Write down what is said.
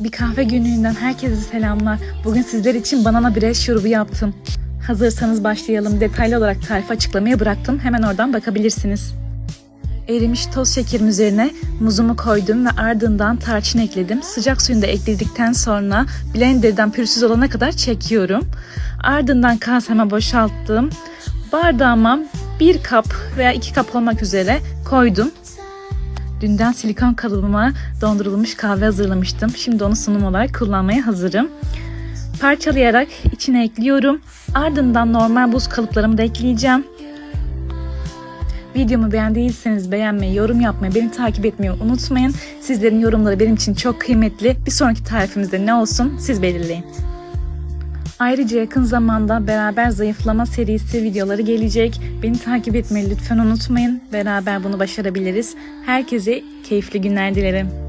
Bir kahve günlüğünden herkese selamlar. Bugün sizler için banana birer şurubu yaptım. Hazırsanız başlayalım. Detaylı olarak tarifi açıklamaya bıraktım. Hemen oradan bakabilirsiniz. Erimiş toz şekerim üzerine muzumu koydum ve ardından tarçın ekledim. Sıcak suyunu da ekledikten sonra blenderdan pürüzsüz olana kadar çekiyorum. Ardından kaseme boşalttım. Bardağıma bir kap veya iki kap olmak üzere koydum. Dünden silikon kalıbıma dondurulmuş kahve hazırlamıştım. Şimdi onu sunum olarak kullanmaya hazırım. Parçalayarak içine ekliyorum. Ardından normal buz kalıplarımı da ekleyeceğim. Videomu beğendiyseniz beğenmeyi, yorum yapmayı, beni takip etmeyi unutmayın. Sizlerin yorumları benim için çok kıymetli. Bir sonraki tarifimizde ne olsun siz belirleyin. Ayrıca yakın zamanda beraber zayıflama serisi videoları gelecek. Beni takip etmeyi lütfen unutmayın. Beraber bunu başarabiliriz. Herkese keyifli günler dilerim.